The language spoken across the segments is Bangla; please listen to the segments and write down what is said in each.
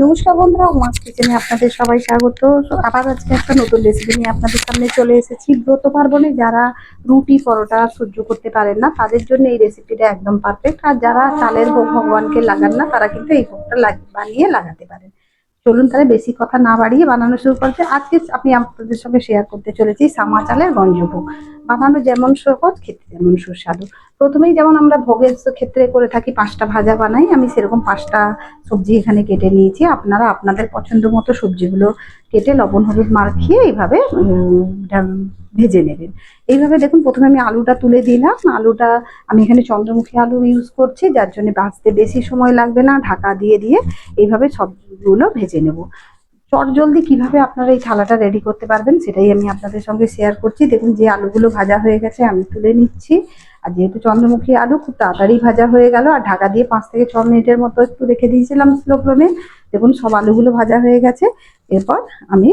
নমস্কার বন্ধুরা মাছ কিচেনে আপনাদের সবাই স্বাগত। আবার আজকে একটা নতুন রেসিপি নিয়ে আপনাদের সামনে চলে এসেছি। ব্রত পার্বণে যারা রুটি পরোটা সহ্য করতে পারেন না, তাদের জন্য এই রেসিপিটা একদম পারফেক্ট আর যারা চালের ভোগ ভগবানকে লাগান না, তারা কিন্তু এই ভোগটা বানিয়ে লাগাতে পারেন। চলুন তাহলে বেশি কথা না বাড়িয়ে বানানো শুরু করছে আজকে আমি আপনাদের সঙ্গে শেয়ার করতে চলেছি সামা চালের গঞ্জভোগ বানানো যেমন সহজ, খেতে যেমন সুস্বাদু। প্রথমেই যেমন আমরা ভোগের ক্ষেত্রে করে থাকি, পাঁচটা ভাজা বানাই, আমি সেরকম পাঁচটা সবজি এখানে কেটে নিয়েছি। আপনারা আপনাদের পছন্দ মতো সবজিগুলো কেটে লবণ, হলুদ মাখিয়ে এইভাবে ভেজে নেবেন। এইভাবে দেখুন, প্রথমে আমি আলুটা তুলে দিলাম। আলুটা, আমি এখানে চন্দ্রমুখী আলু ইউজ করছি, যার জন্য ভাজতে বেশি সময় লাগবে না, ঢাকা দিয়ে দিয়ে এইভাবে সবগুলো ভেজে নেব। চট জলদি কীভাবে আপনারা এই থালাটা রেডি করতে পারবেন, সেটাই আমি আপনাদের সঙ্গে শেয়ার করছি। দেখুন, যে আলুগুলো ভাজা হয়ে গেছে, আমি তুলে নিচ্ছি। আর যেহেতু চন্দ্রমুখী আলু খুব তাড়াতাড়ি ভাজা হয়ে গেল, আর ঢাকা দিয়ে পাঁচ থেকে ছ মিনিটের মতো একটু রেখে দিয়েছিলাম স্লো ফ্লেমে দেখুন সব আলুগুলো ভাজা হয়ে গেছে। এরপর আমি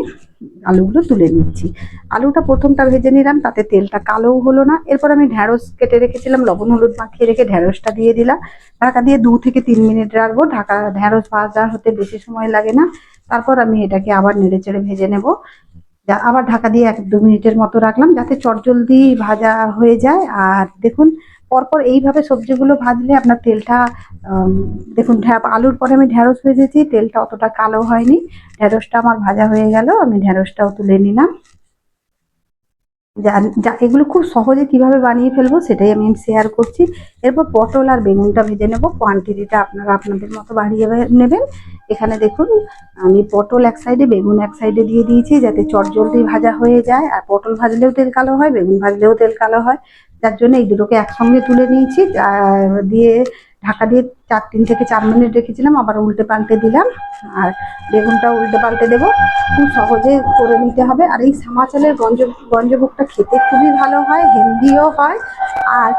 আলুগুলো তুলে নিচ্ছি। আলুটা প্রথমটা ভেজে নিলাম, তাতে তেলটা কালোও হলো না। এরপর আমি ঢ্যাঁড়স কেটে রেখেছিলাম, লবণ হলুদ মাখিয়ে রেখে ঢ্যাঁড়সটা দিয়ে দিলাম। ঢাকা দিয়ে দু থেকে তিন মিনিট রাখব, ঢাকা ঢ্যাঁড়স ভাজা হতে বেশি সময় লাগে না। তারপর আমি এটাকে আবার নেড়ে চেড়ে ভেজে নেব। আবার ঢাকা দিয়ে এক দু মিনিটের মতো রাখলাম যাতে চটজলদি ভাজা হয়ে যায়। আর দেখুন, পরপর এইভাবে সবজিগুলো ভাজলে আপনার তেলটা দেখুন আলুর পরে আমি ঢ্যাঁড়স ভেজেছি, তেলটা অতটা কালো হয়নি। ঢ্যাঁড়সটা আমার ভাজা হয়ে গেল, আমি ঢ্যাঁড়সটাও তুলে নিলাম। যা এগুলো খুব সহজে কীভাবে বানিয়ে ফেলব সেটাই আমি শেয়ার করছি। এরপর পটল আর বেগুনটা ভেজে নেব। কোয়ান্টিটিটা আপনারা আপনাদের মতো বাড়িয়ে নেবেন। এখানে দেখুন, আমি পটল এক সাইডে বেগুন এক সাইডে দিয়ে দিয়েছি যাতে চটজলদি ভাজা হয়ে যায়। আর পটল ভাজলেও তেল কালো হয়, বেগুন ভাজলেও তেল কালো হয়। যার জন্য এই দুটোকে একসঙ্গে তুলে নিয়েছি। দিয়ে ঢাকা দিয়ে চার, তিন থেকে চার মিনিট রেখেছিলাম, আবার উল্টে পাল্টে দিলাম। আর বেগুনটাও উল্টে পাল্টে দেবো। খুব সহজে করে নিতে হবে। আর এই সামা চালের গঞ্জ, গঞ্জভোগটা খেতে খুবই ভালো হয়, হেলদিও হয়। আর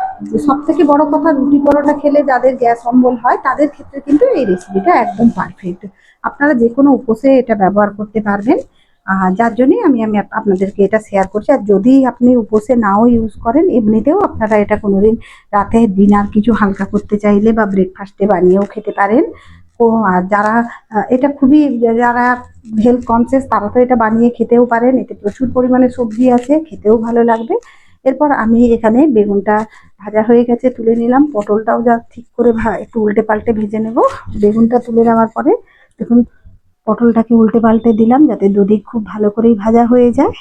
সব থেকে বড় কথা, রুটি পরোটা খেলে যাদের গ্যাস অম্বল হয়, তাদের ক্ষেত্রে কিন্তু এই রেসিপিটা একদম পারফেক্ট আপনারা যে কোনো উপসে এটা ব্যবহার করতে পারবেন। যার জন্যই আমি আমি আপ- আপনাদেরকে এটা শেয়ার করছি। আর যদি আপনি উপসে নাও ইউজ করেন, এমনিতেও আপনারা এটা কোনোদিন রাতে ডিনার কিছু হালকা করতে চাইলে বা ব্রেকফাস্টে বানিয়েও খেতে পারেন। আর যারা এটা খুবই, যারা হেলথ কনসিয়াস তারা তো এটা বানিয়ে খেতেও পারেন। এতে প্রচুর পরিমাণে সবজি আছে, খেতেও ভালো লাগবে। এরপর আমি এখানে বেগুনটা ভাজা হয়ে গেছে, তুলে নিলাম। পটলটাও যা ঠিক করে একটু উল্টে পাল্টে ভেজে নেব। বেগুনটা তুলে নেওয়ার পরে দেখুন পটলটাকে উল্টে পাল্টে দিলাম যাতে দুদিক খুব ভালো করেই ভাজা হয়ে যায়।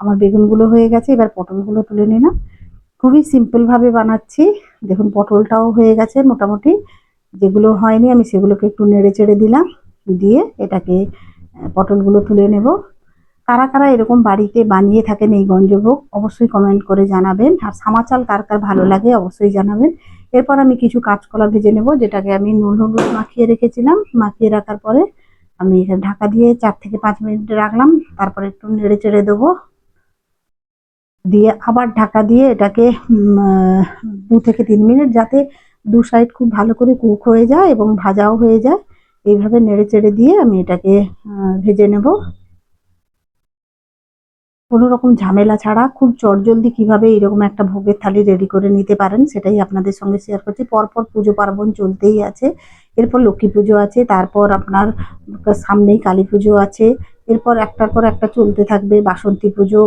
আমার বেগুনগুলো হয়ে গেছে, এবার পটলগুলো তুলে নিলাম। খুবই সিম্পলভাবে বানাচ্ছি। দেখুন, পটলটাও হয়ে গেছে মোটামুটি। যেগুলো হয়নি, আমি সেগুলোকে একটু নেড়ে চেড়ে দিলাম। দিয়ে এটাকে পটলগুলো তুলে নেব। কারা কারা এরকম বাড়িতে বানিয়ে থাকেন এই গঞ্জভোগ, অবশ্যই কমেন্ট করে জানাবেন। আর সামাচাল কার কার ভালো লাগে, অবশ্যই জানাবেন। এরপর আমি কিছু কাঁচকলা ভেজে নেব, যেটাকে আমি নুন হলুদ মাখিয়ে রেখেছিলাম। মাখিয়ে রাখার পরে আমি এখানে ঢাকা দিয়ে চার থেকে পাঁচ মিনিট রাখলাম, তারপরে একটু নেড়ে চেড়ে দেবো। দিয়ে আবার ঢাকা দিয়ে এটাকে দু থেকে তিন মিনিট যাতে দু সাইড খুব ভালো করে কুক হয়ে যায় এবং ভাজাও হয়ে যায়। এইভাবে নেড়ে চেড়ে দিয়ে আমি এটাকে ভেজে নেব। কোনো রকম ঝামেলা ছাড়া খুব চটজলদি কীভাবে এরকম একটা ভোগের থালি রেডি করে নিতে পারেন, সেটাই আপনাদের সঙ্গে শেয়ার করছি। পরপর পুজো পার্বণ চলতেই আছে। এরপর লক্ষ্মী পুজো আছে, তারপর আপনার সামনেই কালী পুজো আছে। এরপর একটার পর একটা চলতে থাকবে, বাসন্তী পুজো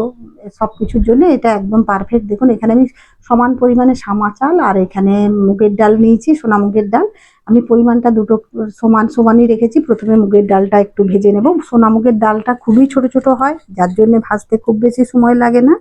সব কিছুর জন্য এটা একদম পারফেক্ট দেখুন, এখানে আমি সমান পরিমাণে সামা চাল আর এখানে মুগের ডাল নিয়েছি, সোনা মুগের ডাল। আমি পরিমাণটা দুটো সমান সমানই রেখেছি, প্রথমে মুগের ডালটা একটু ভেজে নেব। সোনা মুগের ডালটা খুবই ছোট ছোট হয়, যার জন্য ভাজতে খুব বেশি সময় লাগে না।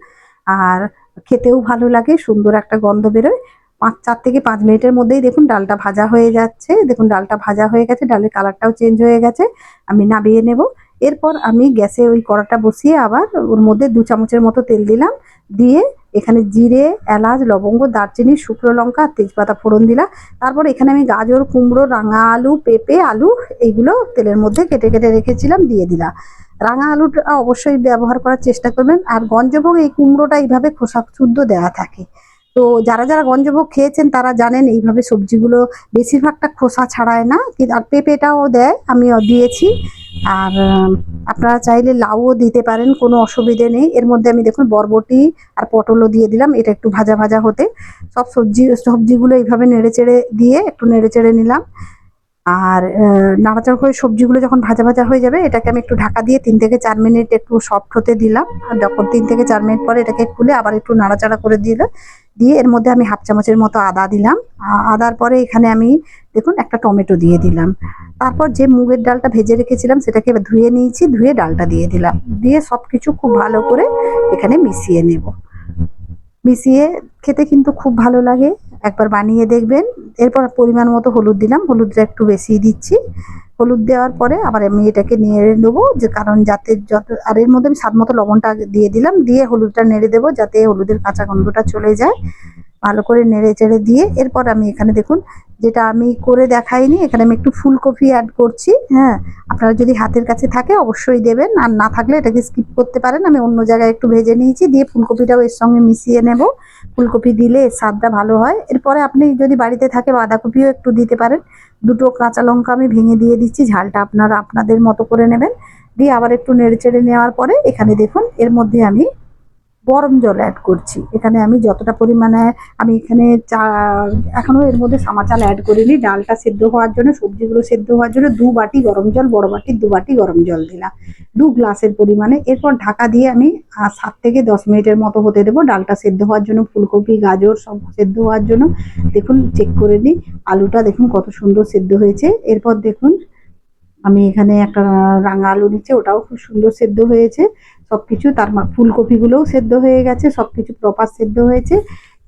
আর খেতেও ভালো লাগে, সুন্দর একটা গন্ধ বেরোয়। পাঁচ, চার থেকে পাঁচ মিনিটের মধ্যেই দেখুন ডালটা ভাজা হয়ে যাচ্ছে। দেখুন, ডালটা ভাজা হয়ে গেছে, ডালের কালারটাও চেঞ্জ হয়ে গেছে। আমি নামিয়ে নেব। এরপর আমি গ্যাসে ওই কড়াটা বসিয়ে আবার ওর মধ্যে দু চামচের মতো তেল দিলাম। দিয়ে এখানে জিরে, এলাচ, লবঙ্গ, দারচিনি, শুকনো লঙ্কা আর তেজপাতা ফোড়ন দিলাম। তারপর এখানে আমি গাজর, কুমড়ো, রাঙা আলু, পেঁপে, আলু এইগুলো তেলের মধ্যে কেটে কেটে রেখেছিলাম, দিয়ে দিলাম। রাঙা আলুটা অবশ্যই ব্যবহার করার চেষ্টা করবেন। আর গঞ্জভোগ এই কুমড়োটা এইভাবে খোসা শুদ্ধ দেওয়া থাকে। তো যারা যারা গঞ্জভোগ খেয়েছেন তারা জানেন এইভাবে সবজিগুলো বেশিরভাগটা খোসা ছাড়ায় না। আর পেঁপেটাও দেয়, আমিও দিয়েছি। আর আপনারা চাইলে লাউও দিতে পারেন, কোনো অসুবিধে নেই। এর মধ্যে আমি দেখুন বরবটি আর পটলও দিয়ে দিলাম, এটা একটু ভাজা ভাজা হতে। সব সবজি, সবজিগুলো এইভাবে নেড়ে চেড়ে দিয়ে একটু নেড়ে চেড়ে নিলাম। আর নাড়াচাড়া করে সবজিগুলো যখন ভাজা ভাজা হয়ে যাবে, এটাকে আমি একটু ঢাকা দিয়ে তিন থেকে চার মিনিট একটু সফট হতে দিলাম। আর যখন তিন থেকে চার মিনিট পরে এটাকে খুলে আবার একটু নাড়াচাড়া করে দিলে দিয়ে এর মধ্যে আমি হাফ চামচের মতো আদা দিলাম। আদার পরে এখানে আমি দেখুন একটা টমেটো দিয়ে দিলাম। তারপর যে মুগের ডালটা ভেজে রেখেছিলাম সেটাকে ধুয়ে নিয়েছি, ধুয়ে ডালটা দিয়ে দিলাম। দিয়ে সব কিছু খুব ভালো করে এখানে মিশিয়ে নেব। মিশিয়ে খেতে কিন্তু খুব ভালো লাগে। একবার বানিয়ে দেখবেন। এরপর পরিমাণ মতো হলুদ দিলাম। হলুদটা একটু বেশি দিচ্ছি। হলুদ দেওয়ার পরে আবার আমি এটাকে নেড়ে নেব, যে কারণ যাতে যত, আর এর মধ্যে আমি স্বাদ মতো লবণটা দিয়ে দিলাম, দিয়ে হলুদটা নেড়ে দেবো, যাতে হলুদের কাঁচা গন্ধটা চলে যায়। ভালো করে নেড়ে চেড়ে দিয়ে এরপর আমি এখানে দেখুন যেটা আমি করে দেখাইনি এখানে আমি একটু ফুলকপি অ্যাড করছি হ্যাঁ। আপনারা যদি হাতের কাছে থাকে অবশ্যই দেবেন আর না থাকলে এটাকে স্কিপ করতে পারেন। আমি অন্য জায়গায় একটু ভেজে নিয়েছি দিয়ে ফুলকপিটাও এর সঙ্গে মিশিয়ে নেব। ফুলকপি দিলে স্বাদটা ভালো হয়। এরপরে আপনি যদি বাড়িতে থাকে বাঁধাকপিও একটু দিতে পারেন। দুটো কাঁচা লঙ্কা আমি ভেঙে দিয়ে দিচ্ছি ঝালটা আপনারা আপনাদের মতো করে নেবেন। দিয়ে আবার একটু নেড়ে চেড়ে নেওয়ার পরে এখানে দেখুন এর মধ্যে আমি গরম জল অ্যাড করছি। এখানে আমি যতটা পরিমাণে আমি এখানে চা এখনও এর মধ্যে সামা চাল অ্যাড করিনি। ডালটা সেদ্ধ হওয়ার জন্য, সবজিগুলো সেদ্ধ হওয়ার জন্য দু বাটি গরম জল, বড় বাটি দু বাটি গরম জল দিলাম। দু গ্লাসের পরিমাণে। এরপর ঢাকা দিয়ে আমি সাত থেকে দশ মিনিটের মতো হতে দেবো। ডালটা সেদ্ধ হওয়ার জন্য, ফুলকপি, গাজর সব সেদ্ধ হওয়ার জন্য। দেখুন চেক করে নিই। আলুটা দেখুন কত সুন্দর সেদ্ধ হয়েছে। এরপর দেখুন আমি এখানে একটা রাঙা আলু নিচ্ছে ওটাও খুব সুন্দর সেদ্ধ হয়েছে। সব কিছু তার ফুলকপিগুলোও সেদ্ধ হয়ে গেছে সব কিছু প্রপার সেদ্ধ হয়েছে।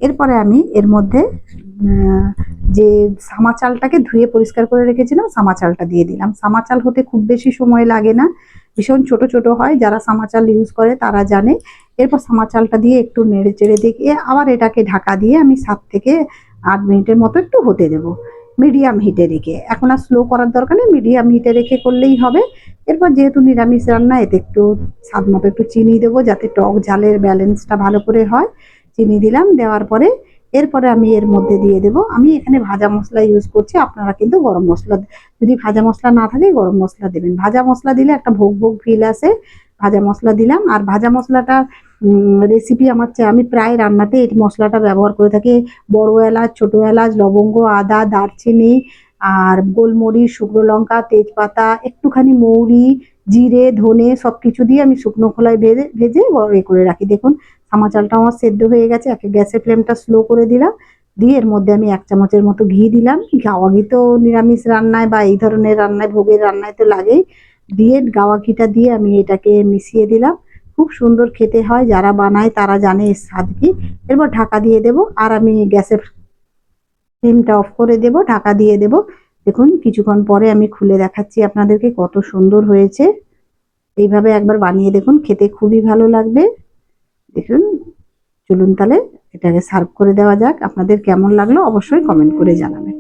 এরপরে আমি এর মধ্যে যে সামা চালটাকে ধুয়ে পরিষ্কার করে রেখেছিলাম সামা চালটা দিয়ে দিলাম। সামা চাল হতে খুব বেশি সময় লাগে না, ভীষণ ছোট ছোট হয়, যারা সামা চাল ইউজ করে তারা জানে। এরপর সামা চালটা দিয়ে একটু নেড়ে চেড়ে দিয়ে আবার এটাকে ঢাকা দিয়ে আমি সাত থেকে আট মিনিটের মতো একটু হতে দেবো। মিডিয়াম হিটে রেখে। এখন আর স্লো করার দরকার নেই, মিডিয়াম হিটে রেখে করলেই হবে। এরপর যেহেতু নিরামিষ রান্না, এতে একটু স্বাদ মতো একটু চিনি দেবো যাতে টক ঝালের ব্যালেন্সটা ভালো করে হয়। চিনি দিলাম, দেওয়ার পরে এরপরে আমি এর মধ্যে দিয়ে দেব। আমি এখানে ভাজা মশলা ইউজ করছি, আপনারা কিন্তু গরম মশলা যদি ভাজা মশলা না থাকে গরম মশলা দেবেন। ভাজা মশলা দিলে একটা ভোগ ভোগ ফিল আসে। ভাজা মশলা দিলাম, আর ভাজা মশলাটা রেসিপি আমার আমি প্রায় রান্নাতে এই মশলাটা ব্যবহার করে থাকি। বড় এলাচ, ছোট এলাচ, লবঙ্গ, আদা, দারচিনি আর গোলমরিচ, শুকনো লঙ্কা, তেজপাতা, একটুখানি মৌরি, জিরে, ধনে সব কিছু দিয়ে আমি শুকনো খোলায় ভেজে ভেজে করে রাখি। দেখুন সামা চালটা আমার সেদ্ধ হয়ে গেছে। একে গ্যাসের ফ্লেমটা স্লো করে দিলাম। দিয়ে এর মধ্যে আমি এক চামচের মতো ঘি দিলাম। গাওয়া ঘি তো নিরামিষ রান্নায় বা এই ধরনের রান্নায়, ভোগের রান্নায় তো লাগেই। দিয়ে গাওয়া ঘিটা দিয়ে আমি এটাকে মিশিয়ে দিলাম। খুব সুন্দর খেতে হয়, যারা বানায় তারা জানে এর স্বাদ কি। এরপর ঢাকা দিয়ে দেব, আর আমি গ্যাসের ফ্লেমটা অফ করে দেব, ঢাকা দিয়ে দেব। দেখুন, কিছুক্ষণ পরে আমি খুলে দেখাচ্ছি আপনাদেরকে কত সুন্দর হয়েছে। এইভাবে একবার বানিয়ে দেখুন, খেতে খুবই ভালো লাগবে। দেখুন, চলুন তাহলে এটাকে সার্ভ করে দেওয়া যাক। আপনাদের কেমন লাগল অবশ্যই কমেন্ট করে জানাবেন।